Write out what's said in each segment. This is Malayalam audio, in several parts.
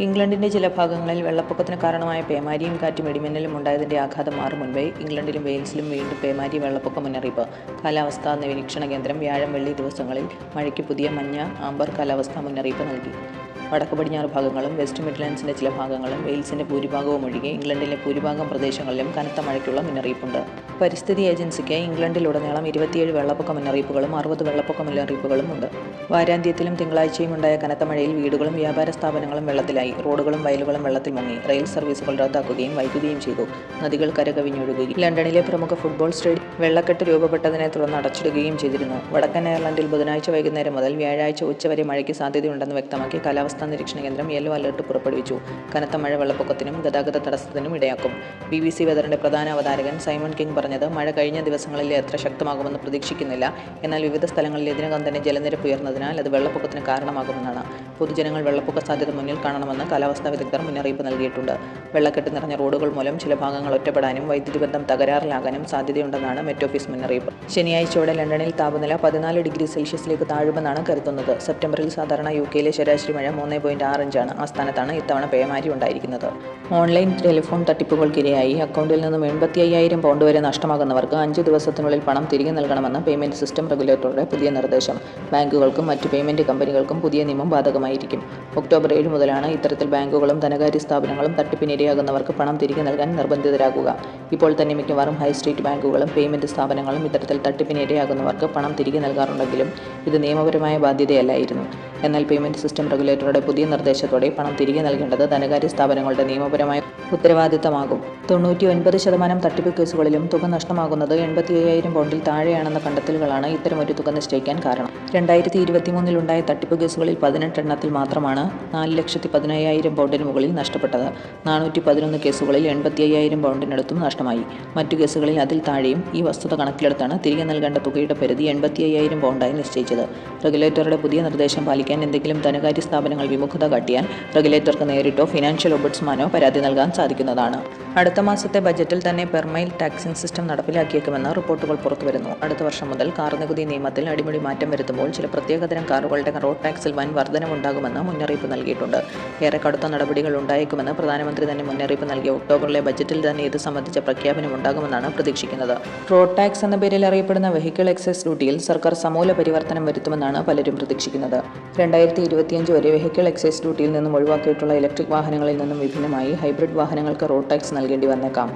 ഇംഗ്ലണ്ടിന്റെ ചില ഭാഗങ്ങളിൽ വെള്ളപ്പൊക്കത്തിന് കാരണമായ പേമാരിയും കാറ്റും ഇടിമിന്നലും ഉണ്ടായതിന്റെ ആഘാതം മാറും മുൻപേ ഇംഗ്ലണ്ടിലും വെയിൽസിലും വീണ്ടും പേമാരി വെള്ളപ്പൊക്ക മുന്നറിയിപ്പ്. കാലാവസ്ഥാ നിരീക്ഷണ കേന്ദ്രം വ്യാഴം വെള്ളി ദിവസങ്ങളിൽ മഴയ്ക്ക് പുതിയ മഞ്ഞ ആംബർ കാലാവസ്ഥാ മുന്നറിയിപ്പ് നൽകി. വടക്ക് പടിഞ്ഞാറ് ഭാഗങ്ങളും വെസ്റ്റ് മിഡ്ലാൻഡ്സിന്റെ ചില ഭാഗങ്ങളും വെയിൽസിന്റെ ഭൂരിഭാഗവും ഒഴികെ ഇംഗ്ലണ്ടിലെ ഭൂരിഭാഗം പ്രദേശങ്ങളിലും കനത്ത മഴയ്ക്കുള്ള മുന്നറിയിപ്പുണ്ട്. പരിസ്ഥിതി ഏജൻസിക്ക് ഇംഗ്ലണ്ടിലുടനീളം ഇരുപത്തിയേഴ് വെള്ളപ്പൊക്ക മുന്നറിയിപ്പുകളും അറുപത് വെള്ളപ്പൊക്ക മുന്നറിയിപ്പുകളും ഉണ്ട്. വാരാന്ത്യത്തിലും തിങ്കളാഴ്ചയും ഉണ്ടായ കനത്ത മഴയിൽ വീടുകളും വ്യാപാര സ്ഥാപനങ്ങളും വെള്ളത്തിലായി. റോഡുകളും വയലുകളും വെള്ളത്തിൽ മുങ്ങി. റെയിൽ സർവീസുകൾ റദ്ദാക്കുകയും വൈകുകയും ചെയ്തു. നദികൾ കരകവിഞ്ഞൊഴുകുകയും ലണ്ടനിലെ പ്രമുഖ ഫുട്ബോൾ സ്റ്റേഡിയം വെള്ളക്കെട്ട് രൂപപ്പെട്ടതിനെ തുടർന്ന് അടച്ചിടുകയും ചെയ്തിരുന്നു. വടക്കൻ അയർലൻഡിൽ ബുധനാഴ്ച വൈകുന്നേരം മുതൽ വ്യാഴാഴ്ച ഉച്ചവരെ മഴയ്ക്ക് സാധ്യതയുണ്ടെന്ന് വ്യക്തമാക്കി കാലാവസ്ഥാ നിരീക്ഷണ കേന്ദ്രം യെല്ലോ അലർട്ട് പുറപ്പെടുവിച്ചു. കനത്ത മഴ വെള്ളപ്പൊക്കത്തിനും ഗതാഗത തടസ്സത്തിനും ഇടയാക്കും. ബി ബി സി വെതറിന്റെ പ്രധാന അവതാരകൻ സൈമൺ കിങ് പറഞ്ഞത് മഴ കഴിഞ്ഞ ദിവസങ്ങളിൽ എത്ര ശക്തമാകുമെന്ന് പ്രതീക്ഷിക്കുന്നില്ല. എന്നാൽ വിവിധ സ്ഥലങ്ങളിൽ ഇതിനകം തന്നെ ജലനിരപ്പ് ഉയർന്നതിനാൽ അത് വെള്ളപ്പൊക്കത്തിന് കാരണമാകുമെന്നാണ്. പൊതുജനങ്ങൾ വെള്ളപ്പൊക്ക സാധ്യത മുന്നിൽ കാണണമെന്ന് കാലാവസ്ഥാ വിദഗ്ധർ മുന്നറിയിപ്പ് നൽകിയിട്ടുണ്ട്. വെള്ളക്കെട്ട് നിറഞ്ഞ റോഡുകൾ മൂലം ചില ഭാഗങ്ങൾ ഒറ്റപ്പെടാനും വൈദ്യുതി ബന്ധം തകരാറിലാകാനും സാധ്യതയുണ്ടെന്നാണ് മെറ്റ് ഓഫീസ് മുന്നറിയിപ്പ്. ശനിയാഴ്ചയോടെ ലണ്ടനിൽ താപനില പതിനാല് ഡിഗ്രി സെൽഷ്യസിലേക്ക് താഴുമെന്നാണ് കരുതുന്നത്. സെപ്റ്റംബറിൽ സാധാരണ യു കെയിലെ ശരാശരി മഴ മൂന്ന് പോയിന്റ് ആറ് അഞ്ചാണ്. ആ സ്ഥാനത്താണ് ഇത്തവണ പേമാരി ഉണ്ടായിരിക്കുന്നത്. ഓൺലൈൻ ടെലിഫോൺ തട്ടിപ്പുകൾക്കിരയായി. അക്കൗണ്ടിൽ നിന്നും എൺപത്തി അയ്യായിരം പൗണ്ട് വരെ നഷ്ടമാകുന്നവർക്ക് അഞ്ച് ദിവസത്തിനുള്ളിൽ പണം തിരികെ നൽകണമെന്ന് പേയ്മെന്റ് സിസ്റ്റം റെഗുലേറ്ററുടെ പുതിയ നിർദ്ദേശം. ബാങ്കുകൾക്കും മറ്റ് പേയ്മെന്റ് കമ്പനികൾക്കും പുതിയ നിയമം ബാധകമായിരിക്കും. ഒക്ടോബർ ഏഴ് മുതലാണ് ഇത്തരത്തിൽ ബാങ്കുകളും ധനകാര്യ സ്ഥാപനങ്ങളും തട്ടിപ്പിനിരയാകുന്നവർക്ക് പണം തിരികെ നൽകാൻ നിർബന്ധിതരാകുക. ഇപ്പോൾ തന്നെ മിക്കവാറും ഹൈ സ്ട്രീറ്റ് ബാങ്കുകളും പേയ്മെന്റ് സ്ഥാപനങ്ങളും ഇത്തരത്തിൽ തട്ടിപ്പിനിരയാകുന്നവർക്ക് പണം തിരികെ നൽകാറുണ്ടെങ്കിലും ഇത് നിയമപരമായ ബാധ്യതയല്ലായിരുന്നു. എന്നാൽ പേയ്മെന്റ് സിസ്റ്റം റെഗുലേറ്ററുടെ പുതിയ നിർദ്ദേശത്തോടെ പണം തിരികെ നൽകേണ്ടത് ധനകാര്യ സ്ഥാപനങ്ങളുടെ നിയമപരമായ ഉത്തരവാദിത്തമാകും. തൊണ്ണൂറ്റി ഒൻപത് ശതമാനം തട്ടിപ്പ് കേസുകളിലും തുക നഷ്ടമാകുന്നത് എൺപത്തി അയ്യായിരം പൗണ്ടിൽ താഴെയാണെന്ന കണ്ടെത്തലുകളാണ് ഇത്തരമൊരു തുക നിശ്ചയിക്കാൻ കാരണം. രണ്ടായിരത്തി ഇരുപത്തിമൂന്നിലുണ്ടായ തട്ടിപ്പ് കേസുകളിൽ പതിനെട്ടെണ്ണത്തിൽ മാത്രമാണ് നാല് ലക്ഷത്തി പതിനയ്യായിരം പൗണ്ടിന് മുകളിൽ നഷ്ടപ്പെട്ടത്. നാനൂറ്റി പതിനൊന്ന് കേസുകളിൽ എൺപത്തി അയ്യായിരം പൗണ്ടിനടുത്തും നഷ്ടമായി. മറ്റു കേസുകളിൽ അതിൽ താഴെയും ഈ വസ്തുത കണക്കിലെടുത്താണ് തിരികെ നൽകേണ്ട തുകയുടെ പരിധി എൺപത്തി അയ്യായിരം പൗണ്ടായി നിശ്ചയിച്ചത്. റെഗുലേറ്ററുടെ പുതിയ നിർദ്ദേശം പാലിക്കാൻ എന്തെങ്കിലും ധനകാര്യ സ്ഥാപനങ്ങൾ വിമുഖത കാട്ടിയാൽ റെഗുലേറ്റർക്ക് നേരിട്ടോ ഫിനാൻഷ്യൽ ഒബുഡ്സ്മാനോ പരാതി നൽകാൻ സാധിക്കുന്നതാണ്. അടുത്ത മാസത്തെ ബജറ്റിൽ തന്നെ പെർമൈൽ ടാക്സിംഗ് സിസ്റ്റം നടപ്പിലാക്കിയേക്കുമെന്ന് റിപ്പോർട്ടുകൾ പുറത്തുവരുന്നു. അടുത്ത വർഷം മുതൽ കാർ നികുതി നിയമത്തിൽ അടിമുടി മാറ്റം വരുത്തുമ്പോൾ ചില പ്രത്യേകതരം കാറുകളുടെ റോഡ് ടാക്സിൽ വൻ വർധനമുണ്ടാകുമെന്ന് മുന്നറിയിപ്പ് നൽകിയിട്ടുണ്ട്. ഏറെ കടുത്ത നടപടികൾ ഉണ്ടായേക്കുമെന്ന് പ്രധാനമന്ത്രി തന്നെ മുന്നറിയിപ്പ് നൽകിയ ഒക്ടോബറിലെ ബജറ്റിൽ തന്നെ ഇത് സംബന്ധിച്ച പ്രഖ്യാപനം ഉണ്ടാകുമെന്നാണ് പ്രതീക്ഷിക്കുന്നത്. റോഡ് ടാക്സ് എന്ന പേരിൽ അറിയപ്പെടുന്ന വെഹിക്കിൾ എക്സൈസ് ഡ്യൂട്ടിയിൽ സർക്കാർ സമൂല പരിവർത്തനം വരുത്തുമെന്നാണ് പലരും പ്രതീക്ഷിക്കുന്നത്. രണ്ടായിരത്തി ഇരുപത്തിയഞ്ച് വരെ വെഹിക്കിൾ എക്സൈസ് ഡ്യൂട്ടിയിൽ നിന്നും ഒഴിവാക്കിയിട്ടുള്ള ഇലക്ട്രിക് വാഹനങ്ങളിൽ നിന്നും വിഭിന്നമായി ഹൈബ്രിഡ് വാഹനങ്ങൾക്ക് റോഡ് ടാക്സ് നൽകേണ്ടി വന്നേക്കാം.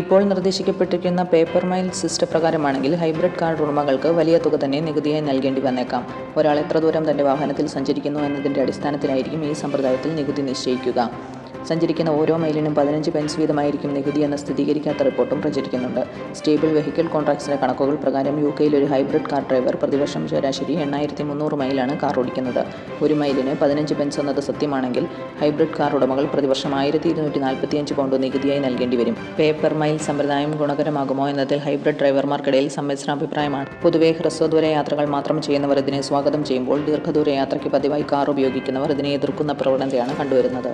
ഇപ്പോൾ നിർദ്ദേശിക്കപ്പെട്ടിരിക്കുന്ന പേപ്പർ മൈൽ സിസ്റ്റം പ്രകാരമാണെങ്കിൽ ഹൈബ്രിഡ് കാർ ഉടമകൾക്ക് വലിയ തുക തന്നെ നികുതിയായി നൽകേണ്ടി വന്നേക്കാം. ഒരാൾ എത്ര ദൂരം തന്റെ വാഹനത്തിൽ സഞ്ചരിക്കുന്നു എന്നതിന്റെ അടിസ്ഥാനത്തിലായിരിക്കും ഈ സമ്പ്രദായത്തിൽ നികുതി നിശ്ചയിക്കുക. സഞ്ചരിക്കുന്ന ഓരോ മൈലിനും പതിനഞ്ച് പെൻസ് വീതമായിരിക്കും നികുതി എന്ന സ്ഥിരീകരിക്കാത്ത റിപ്പോർട്ടും പ്രചരിക്കുന്നുണ്ട്. സ്റ്റേബിൾ വെഹിക്കിൾ കോൺട്രാക്ട്സിലെ കണക്കുകൾ പ്രകാരം യു കെയിൽ ഒരു ഹൈബ്രിഡ് കാർ ഡ്രൈവർ പ്രതിവർഷം ശരാശരി എണ്ണായിരത്തി മുന്നൂറ് മൈലാണ് കാർ ഓടിക്കുന്നത്. ഒരു മൈലിന് പതിനഞ്ച് പെൻസ് എന്നത് സത്യമാണെങ്കിൽ ഹൈബ്രിഡ് കാർ ഉടമകൾ പ്രതിവർഷം ആയിരത്തി ഇരുന്നൂറ്റി നാൽപ്പത്തിയഞ്ച് പൗണ്ട് നികുതിയായി നൽകേണ്ടി വരും. പേപ്പർ മൈൽ സമ്പ്രദായം ഗുണകരമാകുമോ എന്നതിൽ ഹൈബ്രിഡ് ഡ്രൈവർമാർക്കിടയിൽ സമ്മിശ്രാഭിപ്രായമാണ് പൊതുവെ ഹ്രസ്വദൂര യാത്രകൾ മാത്രം ചെയ്യുന്നവർ ഇതിനെ സ്വാഗതം ചെയ്യുമ്പോൾ ദീർഘദൂര യാത്രയ്ക്ക് പതിവായി കാർ ഉപയോഗിക്കുന്നവർ ഇതിനെ എതിർക്കുന്ന പ്രവണതയാണ് കണ്ടുവരുന്നത്.